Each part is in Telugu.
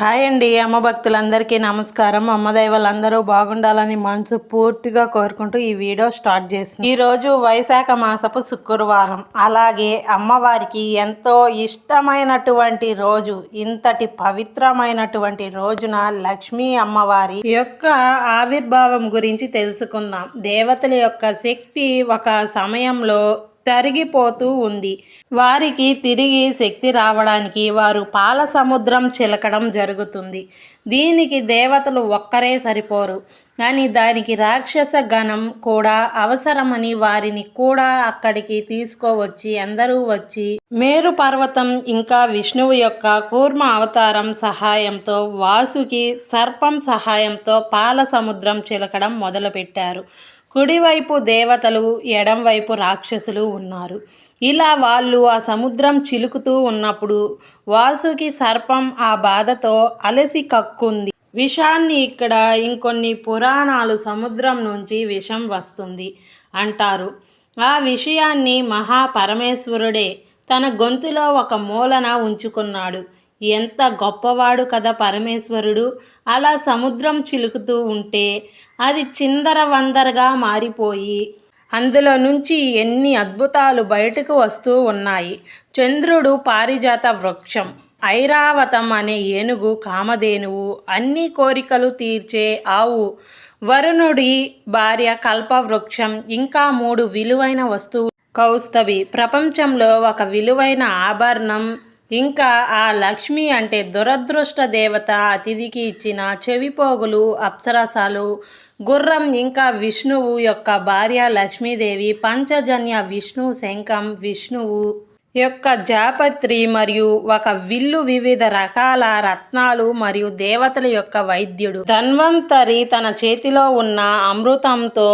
హాయ్ అండి అమ్మ భక్తులందరికీ నమస్కారం. అమ్మ దైవాలందరూ బాగుండాలని మనసు పూర్తిగా కోరుకుంటూ ఈ వీడియో స్టార్ట్ చేసింది ఈరోజు వైశాఖ మాసపు శుక్రవారం. అలాగే అమ్మవారికి ఎంతో ఇష్టమైనటువంటి రోజు ఇంతటి పవిత్రమైనటువంటి రోజున లక్ష్మీ అమ్మవారి యొక్క ఆవిర్భావం గురించి తెలుసుకుందాం. దేవతల యొక్క శక్తి ఒక సమయంలో తరిగిపోతూ ఉంది. వారికి తిరిగి శక్తి రావడానికి వారు పాల సముద్రం చిలకడం జరుగుతుంది. దీనికి దేవతలు ఒక్కరే సరిపోరు. కానీ దానికి రాక్షస గణం కూడా అవసరమని వారిని కూడా అక్కడికి తీసుకోవచ్చి అందరూ వచ్చి మేరు పర్వతం ఇంకా విష్ణువు యొక్క కూర్మ అవతారం సహాయంతో వాసుకి సర్పం సహాయంతో పాల సముద్రం చిలకడం మొదలుపెట్టారు. కుడివైపు దేవతలు ఎడంవైపు రాక్షసులు ఉన్నారు. ఇలా వాళ్ళు ఆ సముద్రం చిలుకుతూ ఉన్నప్పుడు వాసుకి సర్పం ఆ బాధతో అలసి కక్కుంది. విషాన్ని ఇక్కడ ఇంకొన్ని పురాణాలు సముద్రం నుంచి విషం వస్తుంది అంటారు. ఆ విషయాన్ని మహాపరమేశ్వరుడే తన గొంతులో ఒక మూలన ఉంచుకున్నాడు. ఎంత గొప్పవాడు కదా పరమేశ్వరుడు. అలా సముద్రం చిలుకుతూ ఉంటే అది చిందర వందరగా మారిపోయి అందులో నుంచి ఎన్ని అద్భుతాలు బయటకు వస్తూ ఉన్నాయి. చంద్రుడు పారిజాత వృక్షం ఐరావతం అనే ఏనుగు కామధేనువు అన్ని కోరికలు తీర్చే ఆవు వరుణుడి భార్య కల్పవృక్షం ఇంకా మూడు విలువైన వస్తువు. కౌస్తవి ప్రపంచంలో ఒక విలువైన ఆభరణం ఇంకా ఆ లక్ష్మి అంటే దురదృష్ట దేవత అతిథికి ఇచ్చిన చెవిపోగులు అప్సరసాలు గుర్రం ఇంకా విష్ణువు యొక్క భార్య లక్ష్మీదేవి పంచజన్య విష్ణు శంఖం విష్ణువు యొక్క జాపత్రి మరియు ఒక విల్లు వివిధ రకాల రత్నాలు మరియు దేవతల యొక్క వైద్యుడు. ధన్వంతరి తన చేతిలో ఉన్న అమృతంతో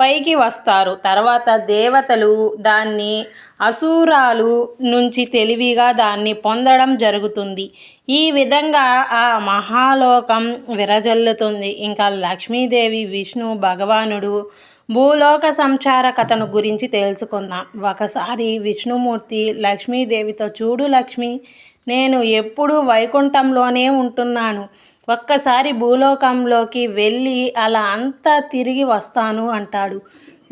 పైకి వస్తారు. తర్వాత దేవతలు దాన్ని అసూరాలు నుంచి తెలివిగా దాన్ని పొందడం జరుగుతుంది. ఈ విధంగా ఆ మహాలోకం విరజల్లుతుంది. ఇంకా లక్ష్మీదేవి విష్ణు భగవానుడు భూలోక సంచార కథను గురించి తెలుసుకుందాం. ఒకసారి విష్ణుమూర్తి లక్ష్మీదేవితో చూడు లక్ష్మి నేను ఎప్పుడూ వైకుంఠంలోనే ఉంటున్నాను. ఒక్కసారి భూలోకంలోకి వెళ్ళి అలా అంతా తిరిగి వస్తాను అంటాడు.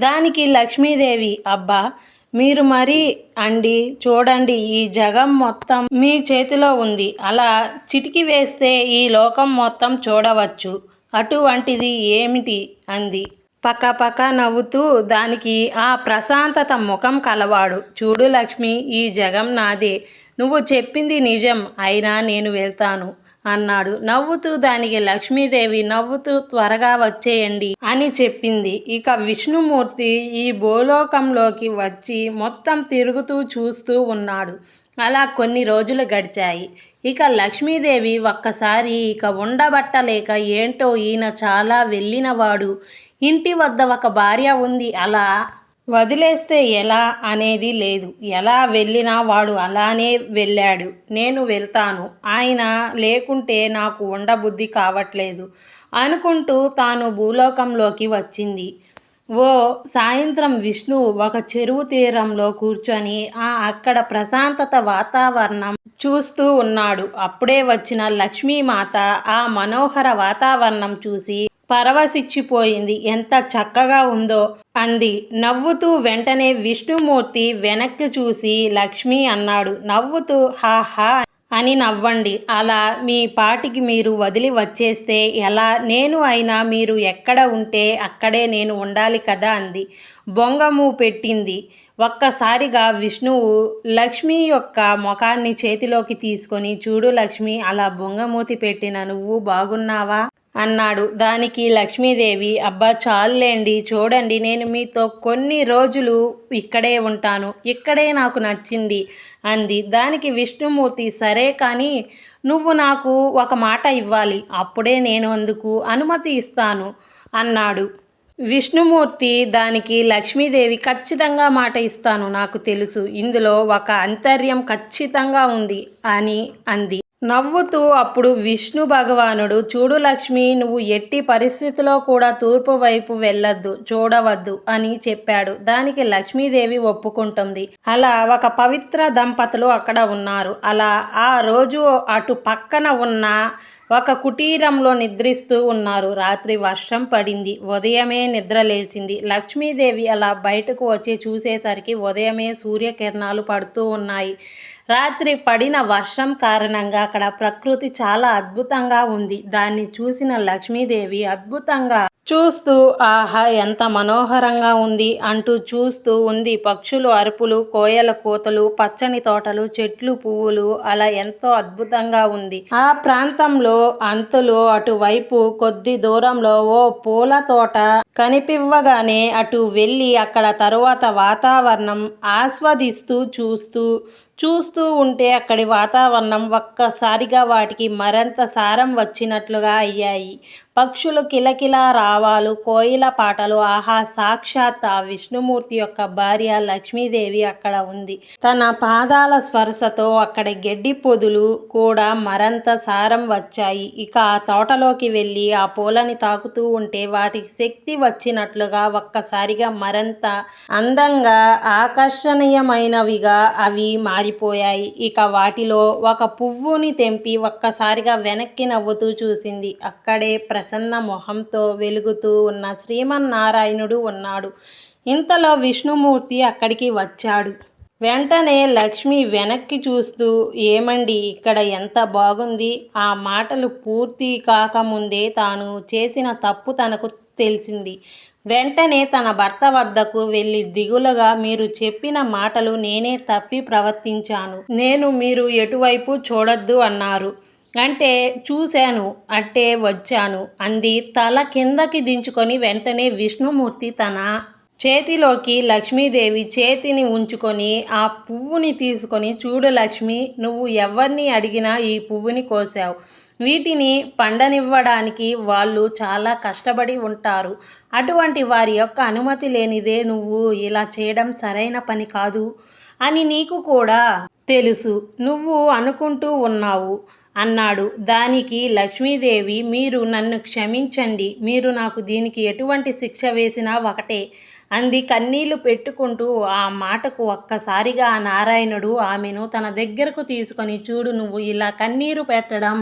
దానికి లక్ష్మీదేవి అబ్బా మీరు మరి అండి చూడండి ఈ జగం మొత్తం మీ చేతిలో ఉంది. అలా చిటికి వేస్తే ఈ లోకం మొత్తం చూడవచ్చు. అటువంటిది ఏమిటి? అంది. పక్కపక్క నవ్వుతూ దానికి ఆ ప్రశాంతత ముఖం కలవాడు. చూడు లక్ష్మి ఈ జగం నాదే. నువ్వు చెప్పింది నిజం. అయినా నేను వెళ్తాను. అన్నాడు. నవ్వుతూ దానికి లక్ష్మీదేవి నవ్వుతూ త్వరగా వచ్చేయండి అని చెప్పింది. ఇక విష్ణుమూర్తి ఈ భూలోకంలోకి వచ్చి మొత్తం తిరుగుతూ చూస్తూ ఉన్నాడు. అలా కొన్ని రోజులు గడిచాయి. ఇక లక్ష్మీదేవి ఒక్కసారి ఇక ఉండబట్టలేక ఏంటో ఈయన చాలా వెళ్ళినవాడు. ఇంటి వద్ద ఒక భార్య ఉంది. అలా వదిలేస్తే ఎలా అనేది లేదు. ఎలా వెళ్ళినా వాడు అలానే వెళ్ళాడు. నేను వెళ్తాను. ఆయన లేకుంటే నాకు ఉండబుద్ధి కావట్లేదు అనుకుంటూ తాను భూలోకంలోకి వచ్చింది. ఓ సాయంత్రం విష్ణు ఒక చెరువు తీరంలో కూర్చొని ఆ అక్కడ ప్రశాంతత వాతావరణం చూస్తూ ఉన్నాడు. అప్పుడే వచ్చిన లక్ష్మీమాత ఆ మనోహర వాతావరణం చూసి పరవశిచ్చిపోయింది ఎంత చక్కగా ఉందో! అంది. నవ్వుతూ వెంటనే విష్ణుమూర్తి వెనక్కి చూసి లక్ష్మి అన్నాడు. నవ్వుతూ హాహా అని నవ్వండి. అలా మీ పాటికి మీరు వదిలి వచ్చేస్తే ఎలా? నేను అయినా మీరు ఎక్కడ ఉంటే అక్కడే నేను ఉండాలి కదా అంది. బొంగము పెట్టింది. ఒక్కసారిగా విష్ణువు లక్ష్మి యొక్క ముఖాన్ని చేతిలోకి తీసుకొని చూడు లక్ష్మి అలా బొంగమూతి పెట్టిన నువ్వు బాగున్నావా? అన్నాడు. దానికి లక్ష్మీదేవి అబ్బా చాలులేండి చూడండి నేను మీతో కొన్ని రోజులు ఇక్కడే ఉంటాను ఇక్కడే నాకు నచ్చింది అంది. దానికి విష్ణుమూర్తి సరే కానీ నువ్వు నాకు ఒక మాట ఇవ్వాలి అప్పుడే నేను అందుకు అనుమతి ఇస్తాను అన్నాడు. విష్ణుమూర్తి దానికి లక్ష్మీదేవి ఖచ్చితంగా మాట ఇస్తాను నాకు తెలుసు. ఇందులో ఒక అంతర్యం ఖచ్చితంగా ఉంది అని అంది. నవ్వుతూ అప్పుడు విష్ణు భగవానుడు చూడు లక్ష్మి నువ్వు ఎట్టి పరిస్థితిలో కూడా తూర్పు వైపు వెళ్ళొద్దు చూడవద్దు అని చెప్పాడు. దానికి లక్ష్మీదేవి ఒప్పుకుంటుంది. అలా ఒక పవిత్ర దంపతులు అక్కడ ఉన్నారు. అలా ఆ రోజు అటు పక్కన ఉన్న ఒక కుటీరంలో నిద్రిస్తూ ఉన్నారు. రాత్రి వర్షం పడింది. ఉదయమే నిద్ర లేచింది. లక్ష్మీదేవి అలా బయటకు వచ్చి చూసేసరికి ఉదయమే సూర్యకిరణాలు పడుతూ ఉన్నాయి. రాత్రి పడిన వర్షం కారణంగా అక్కడ ప్రకృతి చాలా అద్భుతంగా ఉంది. దాన్ని చూసిన లక్ష్మీదేవి అద్భుతంగా చూస్తూ ఆహా ఎంత మనోహరంగా ఉంది అంటూ చూస్తూ ఉంది పక్షులు అరుపులు కోయల కూతలు పచ్చని తోటలు చెట్లు పువ్వులు అలా ఎంతో అద్భుతంగా ఉంది. ఆ ప్రాంతంలో అంతులు అటువైపు కొద్ది దూరంలో ఓ పూల తోట కనిపివ్వగానే అటు వెళ్ళి అక్కడ తరువాత వాతావరణం ఆస్వాదిస్తూ చూస్తూ చూస్తూ ఉంటే అక్కడి వాతావరణం ఒక్కసారిగా వాటికి మరింత సారం వచ్చినట్లుగా అయ్యాయి. పక్షులు కిలకిల రావాలు కోయిల పాటలు ఆహా సాక్షాత్ ఆ విష్ణుమూర్తి యొక్క భార్య లక్ష్మీదేవి అక్కడ ఉంది. తన పాదాల స్పర్శతో అక్కడ గడ్డి పొదులు కూడా మరింత సారం వచ్చాయి. ఇక ఆ తోటలోకి వెళ్ళి ఆ పూలని తాకుతూ ఉంటే వాటికి శక్తి వచ్చినట్లుగా ఒక్కసారిగా మరింత అందంగా ఆకర్షణీయమైనవిగా అవి మారి పారిపోయాయి ఇక వాటిలో ఒక పువ్వుని తెంపి ఒక్కసారిగా వెనక్కి నవ్వుతూ చూసింది. అక్కడే ప్రసన్న మొహంతో వెలుగుతూ ఉన్న శ్రీమన్నారాయణుడు ఉన్నాడు. ఇంతలో విష్ణుమూర్తి అక్కడికి వచ్చాడు. వెంటనే లక్ష్మి వెనక్కి చూస్తూ ఏమండి ఇక్కడ ఎంత బాగుంది? ఆ మాటలు పూర్తి కాకముందే తాను చేసిన తప్పు తనకు తెలిసింది. వెంటనే తన భర్త వద్దకు వెళ్ళి దిగులుగా మీరు చెప్పిన మాటలు నేనే తప్పి ప్రవర్తించాను. నేను మీరు ఎటువైపు చూడొద్దు అన్నారు. అంటే చూశాను అట్టే వచ్చాను అంది. తల కిందకి దించుకొని వెంటనే విష్ణుమూర్తి తన చేతిలోకి లక్ష్మీదేవి చేతిని ఉంచుకొని ఆ పువ్వుని తీసుకొని చూడు లక్ష్మి నువ్వు ఎవరిని అడిగినా ఈ పువ్వుని కోసావు. వీటిని పండనివ్వడానికి వాళ్ళు చాలా కష్టపడి ఉంటారు. అటువంటి వారి యొక్క అనుమతి లేనిదే నువ్వు ఇలా చేయడం సరైన పని కాదు అని నీకు కూడా తెలుసు. నువ్వు అనుకుంటూ ఉన్నావు అన్నాడు. దానికి లక్ష్మీదేవి మీరు నన్ను క్షమించండి మీరు నాకు దీనికి ఎటువంటి శిక్ష వేసినా ఒకటే అంది. కన్నీళ్ళు పెట్టుకుంటూ ఆ మాటకు ఒక్కసారిగా నారాయణుడు ఆమెను తన దగ్గరకు తీసుకొని చూడు నువ్వు ఇలా కన్నీరు పెట్టడం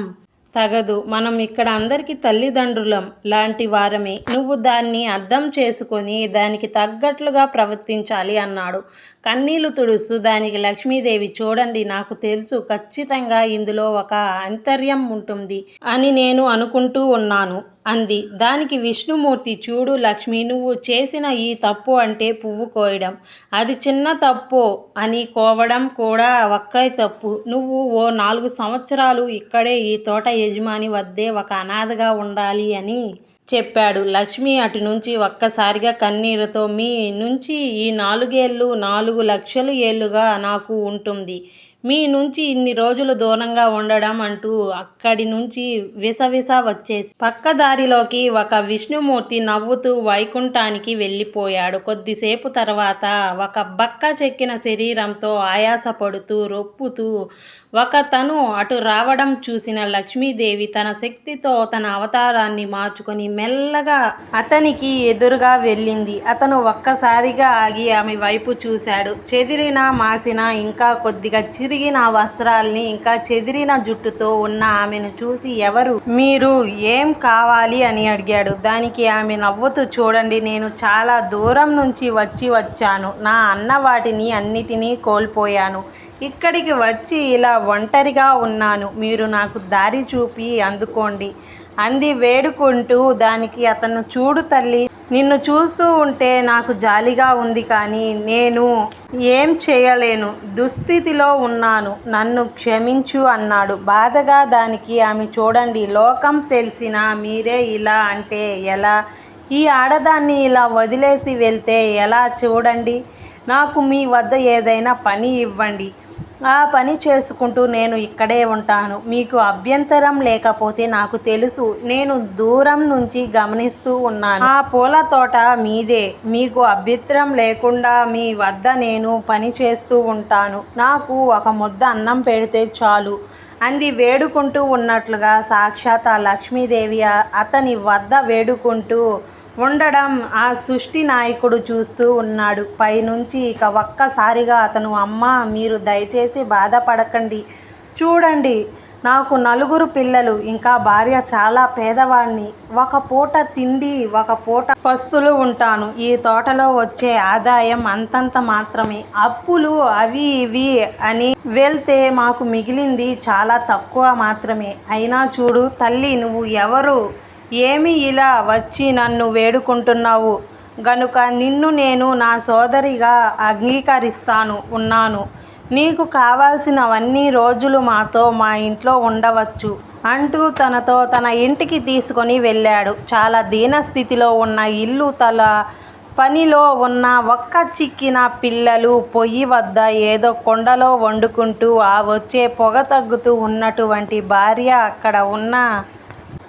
తగదు. మనం ఇక్కడ అందరికీ తల్లిదండ్రులం. లాంటి వారమే. నువ్వు దాన్ని అర్థం చేసుకొని దానికి తగ్గట్లుగా ప్రవర్తించాలి అన్నాడు. కన్నీళ్ళు తుడుస్తూ దానికి లక్ష్మీదేవి చూడండి నాకు తెలుసు ఖచ్చితంగా ఇందులో ఒక అంతర్యం ఉంటుంది అని నేను అనుకుంటూ ఉన్నాను. అంది. దానికి విష్ణుమూర్తి చూడు లక్ష్మి నువ్వు చేసిన ఈ తప్పు అంటే పువ్వు కోయడం. అది చిన్న తప్పు? అని కోవడం కూడా ఒక్క తప్పు. నువ్వు ఓ నాలుగు సంవత్సరాలు ఇక్కడే ఈ తోట యజమాని వద్దే ఒక అనాథగా ఉండాలి అని చెప్పాడు. లక్ష్మి అటు నుంచి ఒక్కసారిగా కన్నీరుతో మీ నుంచి ఈ నాలుగేళ్ళు నాలుగు లక్షలు ఏళ్ళుగా నాకు ఉంటుంది. మీ నుంచి ఇన్ని రోజులు దూరంగా ఉండడం అంటూ అక్కడి నుంచి విసవిస వచ్చేసి పక్కదారిలోకి ఒక విష్ణుమూర్తి నవ్వుతూ వైకుంఠానికి వెళ్ళిపోయాడు. కొద్దిసేపు తర్వాత ఒక బక్క చెక్కిన శరీరంతో ఆయాసపడుతూ రొప్పుతూ ఒక తను అటు రావడం చూసిన లక్ష్మీదేవి తన శక్తితో తన అవతారాన్ని మార్చుకొని మెల్లగా అతనికి ఎదురుగా వెళ్ళింది. అతను ఒక్కసారిగా ఆగి ఆమె వైపు చూశాడు. చెదిరిన మాసిన ఇంకా కొద్దిగా చిరిగిన వస్త్రాల్ని ఇంకా చెదిరిన జుట్టుతో ఉన్న ఆమెను చూసి ఎవరు? మీరు ఏం కావాలి అని అడిగాడు. దానికి ఆమె నవ్వుతూ చూడండి నేను చాలా దూరం నుంచి వచ్చి వచ్చాను. నా అన్న వాటిని అన్నిటినీ కోల్పోయాను. ఇక్కడికి వచ్చి ఇలా ఒంటరిగా ఉన్నాను. మీరు నాకు దారి చూపి అందుకోండి అంది వేడుకుంటూ దానికి అతను చూడు తల్లి నిన్ను చూస్తూ ఉంటే నాకు జాలిగా ఉంది కానీ నేను ఏం చేయలేను. దుస్థితిలో ఉన్నాను. నన్ను క్షమించు అన్నాడు. బాధగా దానికి ఆమె చూడండి. లోకం తెలిసిన మీరే ఇలా అంటే ఎలా? ఈ ఆడదాన్ని ఇలా వదిలేసి వెళ్తే ఎలా చూడండి? నాకు మీ వద్ద ఏదైనా పని ఇవ్వండి. ఆ పని చేసుకుంటూ నేను ఇక్కడే ఉంటాను. మీకు అభ్యంతరం లేకపోతే నాకు తెలుసు. నేను దూరం నుంచి గమనిస్తూ ఉన్నాను. ఆ పూల తోట మీదే. మీకు అభ్యంతరం లేకుండా మీ వద్ద నేను పని చేస్తూ ఉంటాను. నాకు ఒక ముద్ద అన్నం పెడితే చాలు అంది. వేడుకుంటూ ఉన్నట్లుగా సాక్షాత్ ఆ లక్ష్మీదేవి అతని వద్ద వేడుకుంటూ ఉండడం ఆ సృష్టి నాయకుడు చూస్తూ ఉన్నాడు. పైనుంచి ఇక ఒక్కసారిగా అతను అమ్మ మీరు దయచేసి బాధపడకండి. చూడండి నాకు నలుగురు పిల్లలు ఇంకా భార్య చాలా పేదవాడిని ఒక పూట తిండి ఒక పూట పస్తులు ఉంటాను. ఈ తోటలో వచ్చే ఆదాయం అంతంత మాత్రమే. అప్పులు అవి ఇవి అని వెళ్తే మాకు మిగిలింది చాలా తక్కువ మాత్రమే. అయినా చూడు తల్లి నువ్వు ఎవరు? ఏమి ఇలా వచ్చి నన్ను వేడుకుంటున్నావు? గనుక నిన్ను నేను నా సోదరిగా అంగీకరిస్తాను ఉన్నాను. నీకు కావాల్సినవన్నీ రోజులు మాతో మా ఇంట్లో ఉండవచ్చు అంటూ తనతో తన ఇంటికి తీసుకొని వెళ్ళాడు. చాలా దీన స్థితిలో ఉన్న ఇల్లు తల పనిలో ఉన్న ఒక్క చిక్కిన పిల్లలు పొయ్యి వద్ద ఏదో కొండలో వండుకుంటూ ఆ వచ్చే పొగ తగ్గుతూ ఉన్నటువంటి భార్య అక్కడ ఉన్న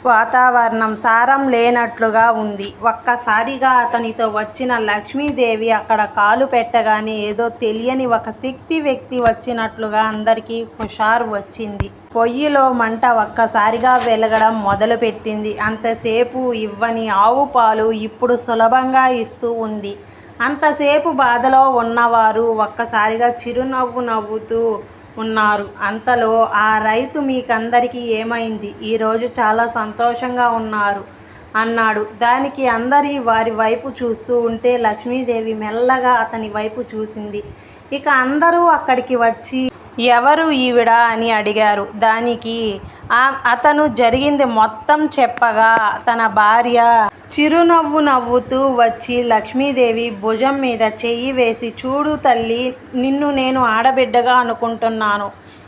వాతావరణం సారం లేనట్లుగా ఉంది. ఒక్కసారిగా అతనితో వచ్చిన లక్ష్మీదేవి అక్కడ కాలు పెట్టగానే ఏదో తెలియని ఒక శక్తి వ్యక్తి వచ్చినట్లుగా అందరికీ హుషారు వచ్చింది. పొయ్యిలో మంట ఒక్కసారిగా వెలగడం మొదలుపెట్టింది. అంతసేపు ఇవ్వని ఆవు పాలు ఇప్పుడు సులభంగా ఇస్తూ ఉంది. అంతసేపు బాధలో ఉన్నవారు ఒక్కసారిగా చిరునవ్వు నవ్వుతూ ఉన్నారు. అంతలో ఆ రైతు మీకందరికీ ఏమైంది? ఈరోజు చాలా సంతోషంగా ఉన్నారు అన్నాడు. దానికి అందరి వారి వైపు చూస్తూ ఉంటే లక్ష్మీదేవి మెల్లగా అతని వైపు చూసింది. ఇక అందరూ అక్కడికి వచ్చి ఎవరు ఈవిడ అని అడిగారు. దానికి అతను జరిగింది మొత్తం చెప్పగా తన భార్య చిరునవ్వు నవ్వుతూ వచ్చి లక్ష్మీదేవి భుజం మీద చెయ్యి వేసి చూడు తల్లి నిన్ను నేను ఆడబిడ్డగా అనుకుంటున్నాను.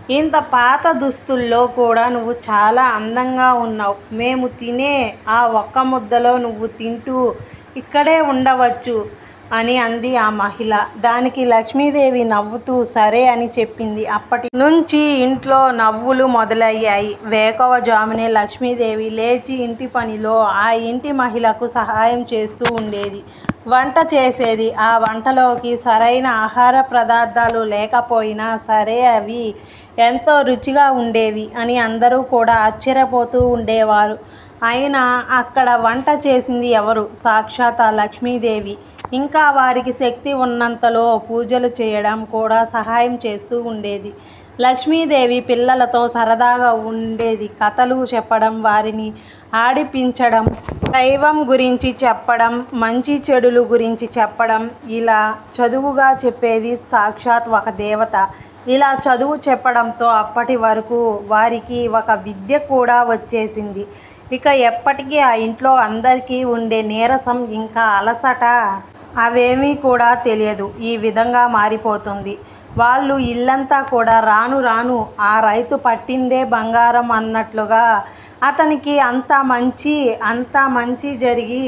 ఇంత పాత దుస్తుల్లో కూడా నువ్వు చాలా అందంగా ఉన్నావు. మేము తినే ఆ ఒక్క ముద్దలో నువ్వు తింటూ ఇక్కడే ఉండవచ్చు. అని అంది ఆ మహిళ. దానికి లక్ష్మీదేవి నవ్వుతూ సరే అని చెప్పింది. అప్పటి నుంచి ఇంట్లో నవ్వులు మొదలయ్యాయి. వేకవ జామునే లక్ష్మీదేవి లేచి ఇంటి పనిలో ఆ ఇంటి మహిళకు సహాయం చేస్తూ ఉండేది. వంట చేసేది. ఆ వంటలోకి సరైన ఆహార పదార్థాలు లేకపోయినా సరే అవి ఎంతో రుచిగా ఉండేవి అని అందరూ కూడా ఆశ్చర్యపోతూ ఉండేవారు. అయినా అక్కడ వంట చేసింది ఎవరు? సాక్షాత్ ఆ లక్ష్మీదేవి. ఇంకా వారికి శక్తి ఉన్నంతలో పూజలు చేయడం కూడా సహాయం చేస్తూ ఉండేది. లక్ష్మీదేవి పిల్లలతో సరదాగా ఉండేది. కథలు చెప్పడం వారిని ఆడిపించడం దైవం గురించి చెప్పడం మంచి చెడులు గురించి చెప్పడం ఇలా చదువుగా చెప్పేది సాక్షాత్ ఒక దేవత. ఇలా చదువు చెప్పడంతో అప్పటి వరకు వారికి ఒక విద్య కూడా వచ్చేసింది. ఇక ఎప్పటికీ ఆ ఇంట్లో అందరికీ ఉండే నీరసం ఇంకా అలసట అవేమీ కూడా తెలియదు. ఈ విధంగా మారిపోతుంది. వాళ్ళు ఇల్లంతా కూడా రాను రాను ఆ రైతు పట్టిందే బంగారం అన్నట్లుగా అతనికి అంత మంచి అంత మంచి జరిగి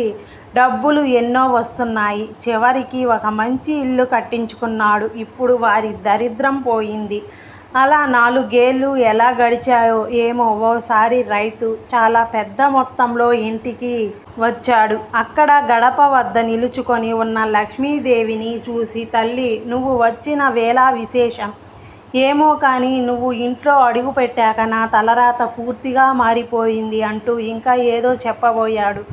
డబ్బులు ఎన్నో వస్తున్నాయి. చివరికి ఒక మంచి ఇల్లు కట్టించుకున్నాడు. ఇప్పుడు వారి దరిద్రం పోయింది. అలా నాలుగేళ్ళు ఎలా గడిచాయో ఏమో ఓసారి రైతు చాలా పెద్ద మొత్తంలో ఇంటికి వచ్చాడు. అక్కడ గడప వద్ద నిలుచుకొని ఉన్న లక్ష్మీదేవిని చూసి తల్లి నువ్వు వచ్చిన వేళ విశేషం. ఏమో కానీ నువ్వు ఇంట్లో అడుగు పెట్టాక నా తలరాత పూర్తిగా మారిపోయింది అంటూ ఇంకా ఏదో చెప్పబోయాడు.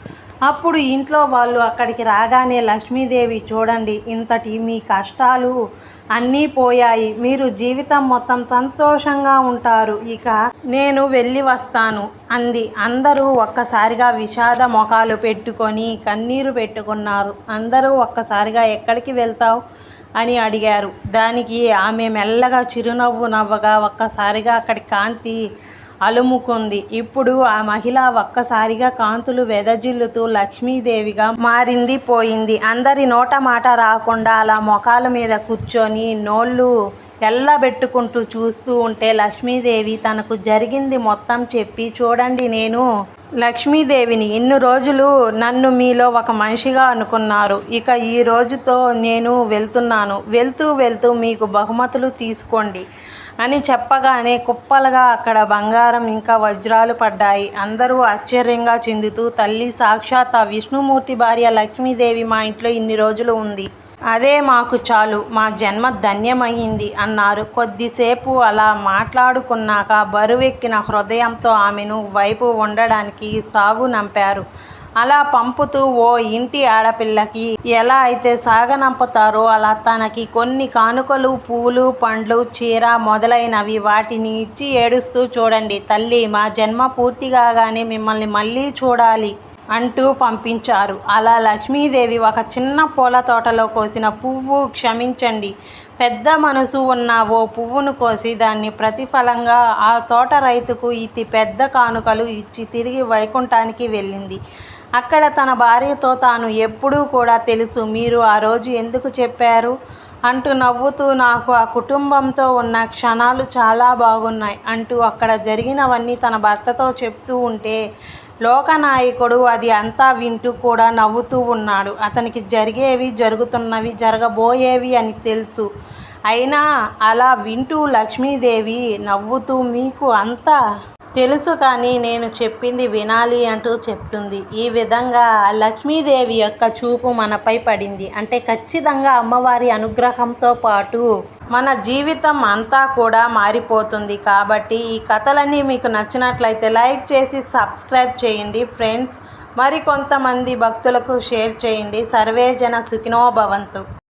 అప్పుడు ఇంట్లో వాళ్ళు అక్కడికి రాగానే లక్ష్మీదేవి చూడండి ఇంతటి మీ కష్టాలు అన్నీ పోయాయి. మీరు జీవితం మొత్తం సంతోషంగా ఉంటారు. ఇక నేను వెళ్ళి వస్తాను అంది. అందరూ ఒక్కసారిగా విషాద ముఖాలు పెట్టుకొని కన్నీరు పెట్టుకున్నారు. అందరూ ఒక్కసారిగా ఎక్కడికి వెళ్తావు? అని అడిగారు. దానికి ఆమె మెల్లగా చిరునవ్వు నవ్వగా ఒక్కసారిగా అక్కడి కాంతి అలుముకుంది. ఇప్పుడు ఆ మహిళ ఒక్కసారిగా కాంతులు వెదజిల్లుతూ లక్ష్మీదేవిగా మారింది పోయింది. అందరి నోట మాట రాకుండా అలా మొఖాల మీద కూర్చొని నోళ్ళు ఎల్లబెట్టుకుంటూ చూస్తూ ఉంటే లక్ష్మీదేవి తనకు జరిగింది మొత్తం చెప్పి చూడండి నేను లక్ష్మీదేవిని. ఇన్ని రోజులు నన్ను మీలో ఒక మనిషిగా అనుకున్నారు. ఇక ఈ రోజుతో నేను వెళ్తున్నాను. వెళ్తూ వెళ్తూ మీకు బహుమతులు తీసుకోండి. అని చెప్పగానే కుప్పలుగా అక్కడ బంగారం ఇంకా వజ్రాలు పడ్డాయి. అందరూ ఆశ్చర్యంగా చెందుతూ తల్లి సాక్షాత్ ఆ విష్ణుమూర్తి భార్య లక్ష్మీదేవి మా ఇంట్లో ఇన్ని రోజులు ఉంది. అదే మాకు చాలు. మా జన్మ ధన్యమైంది అన్నారు. కొద్దిసేపు అలా మాట్లాడుకున్నాక బరువెక్కిన హృదయంతో ఆమెను వైపు ఉండడానికి సాగు నంపారు. అలా పంపుతూ ఓ ఇంటి ఆడపిల్లకి ఎలా అయితే సాగనంపుతారో అలా తనకి కొన్ని కానుకలు పూలు పండ్లు చీర మొదలైనవి వాటిని ఇచ్చి ఏడుస్తూ చూడండి. తల్లి మా జన్మ పూర్తి కాగానే మిమ్మల్ని మళ్ళీ చూడాలి అంటూ పంపించారు. అలా లక్ష్మీదేవి ఒక చిన్న పూల తోటలో కోసిన పువ్వు క్షమించండి. పెద్ద మనసు ఉన్న ఓ పువ్వును కోసి దాన్ని ప్రతిఫలంగా ఆ తోట రైతుకు ఇతి పెద్ద కానుకలు ఇచ్చి తిరిగి వైకుంఠానికి వెళ్ళింది. అక్కడ తన భార్యతో తాను ఎప్పుడూ కూడా తెలుసు మీరు ఆ రోజు ఎందుకు చెప్పారు? అంటూ నవ్వుతూ నాకు ఆ కుటుంబంతో ఉన్న క్షణాలు చాలా బాగున్నాయి అంటూ అక్కడ జరిగినవన్నీ తన భర్తతో చెప్తూ ఉంటే లోకనాయకుడు అది అంతా వింటూ కూడా నవ్వుతూ ఉన్నాడు. అతనికి జరిగేవి జరుగుతున్నవి జరగబోయేవి అని తెలుసు. అయినా అలా వింటూ లక్ష్మీదేవి నవ్వుతూ మీకు అంతా తెలుసు కానీ నేను చెప్పింది వినాలి అంటూ చెప్తుంది. ఈ విధంగా లక్ష్మీదేవి యొక్క చూపు మనపై పడింది. అంటే ఖచ్చితంగా అమ్మవారి అనుగ్రహంతో పాటు మన జీవితం అంతా కూడా మారిపోతుంది. కాబట్టి ఈ కథలన్నీ మీకు నచ్చినట్లయితే లైక్ చేసి సబ్స్క్రైబ్ చేయండి ఫ్రెండ్స్. మరి కొంతమంది భక్తులకు షేర్ చేయండి. సర్వేజన సుఖినో భవంతు.